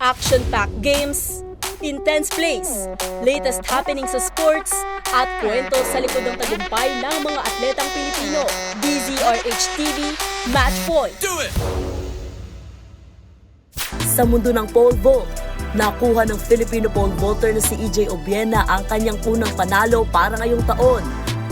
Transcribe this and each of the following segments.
Action-packed games, intense plays, latest happening sa sports, at kwento sa likod ng tagumpay ng mga atletang Pilipino. DZRH TV, Match Point. Sa mundo ng pole vault, nakuha ng Filipino pole vaulter na si EJ Obiena ang kanyang unang panalo para ngayong taon.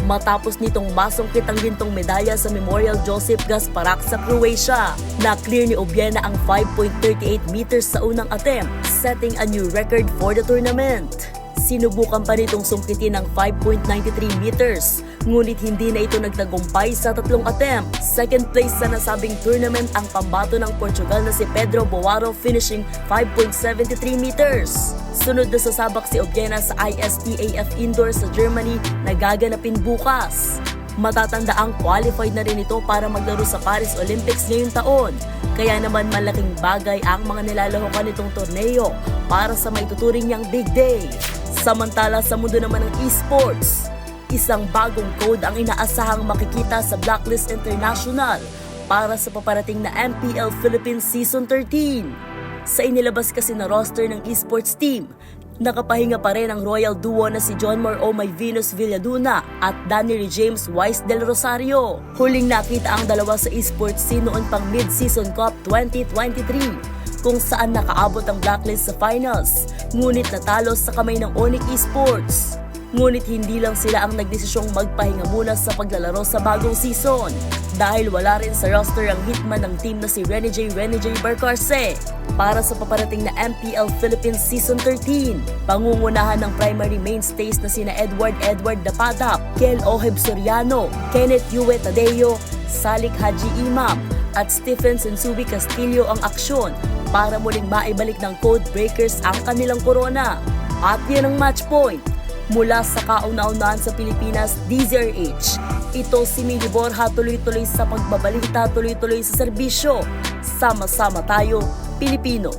Matapos nitong masungkit ang gintong medalya sa Memorial Joseph Gasparak sa Croatia, na-clear ni Obiena ang 5.38 meters sa unang attempt, setting a new record for the tournament. Sinubukan pa nitong sungkitin ng 5.93 meters, ngunit hindi na ito nagtagumpay sa tatlong attempt. Second place sa nasabing tournament ang pambato ng Portugal na si Pedro Boaro finishing 5.73 meters. Sunod na sasabak si Obiena sa ISTAF Indoor sa Germany na gaganapin bukas. Matatanda ang qualified na rin ito para maglaro sa Paris Olympics ngayong taon. Kaya naman malaking bagay ang mga nilalahokan nitong torneo para sa maituturing niyang big day. Samantala sa mundo naman ng esports, isang bagong code ang inaasahang makikita sa Blacklist International para sa paparating na MPL Philippines Season 13. Sa inilabas kasi na roster ng esports team, nakapahinga pa rin ang royal duo na si John Moore O. May Venus Villaduna at Danny James Weiss Del Rosario. Huling nakita ang dalawa sa esports scene noon pang Mid-Season Cup 2023 kung saan nakaabot ang blacklist sa finals, ngunit natalo sa kamay ng Onyx Esports. Ngunit hindi lang sila ang nagdesisyong magpahinga muna sa paglalaro sa bagong season dahil wala rin sa roster ang hitman ng team na si Rene J. Rene J. Barcarce para sa paparating na MPL Philippines Season 13. Pangungunahan ng primary mainstays na sina Edward Edward Dapadap, Kel Oheb Soriano, Kenneth Yue Tadeo, Salik Haji Imam, at Stephen Sensubi Castillo ang aksyon para muling maibalik ng Code Breakers ang kanilang korona. At yan ang match point mula sa kauna-unahan sa Pilipinas, DZRH. Ito si Mili Borja tuloy-tuloy sa pagbabalita, tuloy-tuloy sa serbisyo. Sama-sama tayo, Pilipino.